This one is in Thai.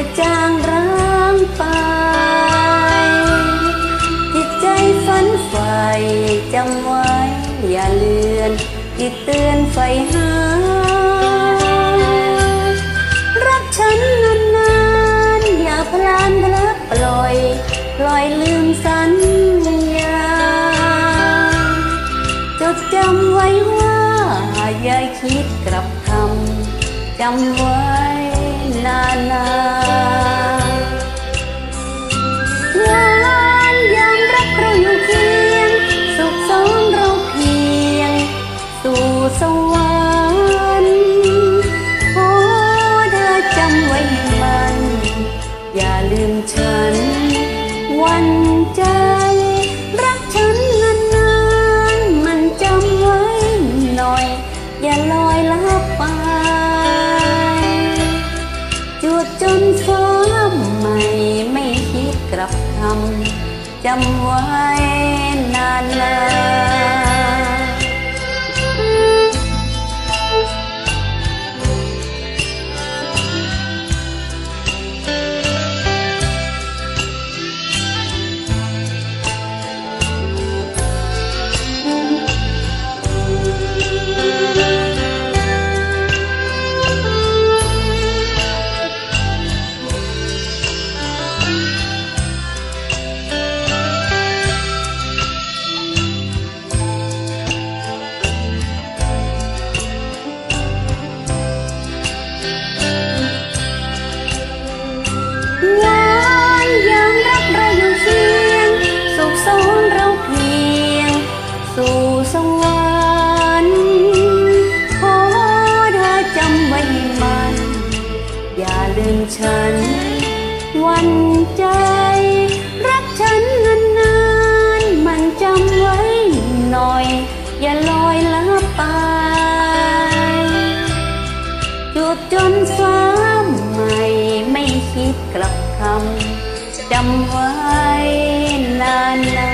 อย่าจางร้างไป จิตใจฝันใฝ่จำไว้ อย่าเลือนจิตเตือนไฟหา รักฉันนานๆอย่าพลานพลัดปล่อย ปล่อยลืมสัญญา จดจำไว้ว่าอย่าคิดกลับคำจำไว้นา ฉัน วันใจ รักฉันนานๆมันจำไว้หน่อย อย่าลอยลับไป จุดจนฟ้าใหม่ไม่คิดกลับคำจำไว้นานนาง สู่สวรรค์ขอเธอจำไว้มัน อย่าลืมฉัน วันใจ รักฉันนานๆมันจำไว้หน่อย อย่าลอยลับไปจูบจนฟ้าใหม่ไม่คิดกลับคำจำไว้นานนา